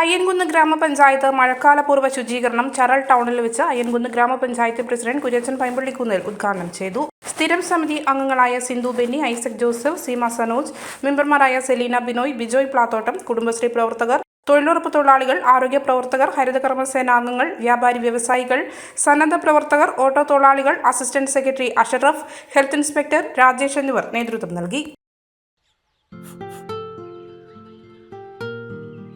അയ്യൻകുന്ന് ഗ്രാമപഞ്ചായത്ത് മഴക്കാലപൂർവ ശുചീകരണം ചരൽ ടൗണിൽ വെച്ച് അയ്യൻകുന്ന് ഗ്രാമപഞ്ചായത്ത് പ്രസിഡന്റ് കുര്യച്ചൻ പൈമ്പള്ളിക്കുന്നിൽ ഉദ്ഘാടനം ചെയ്തു. സ്ഥിരം സമിതി അംഗങ്ങളായ സിന്ധു ബെന്നി ഐസക് ജോസഫ് സീമ സനോജ് മെമ്പർമാരായ സെലീന ബിനോയ് ബിജോയ് പ്ലാത്തോട്ടം കുടുംബശ്രീ പ്രവർത്തകർ തൊഴിലുറപ്പ് തൊഴിലാളികൾ ആരോഗ്യ പ്രവർത്തകർ ഹരിതകർമ്മസേന അംഗങ്ങൾ വ്യാപാരി വ്യവസായികൾ സന്നദ്ധ പ്രവർത്തകർ ഓട്ടോ തൊഴിലാളികൾ assistant secretary Ashraf health inspector Rajesh എന്നിവർ നേതൃത്വം നൽകി.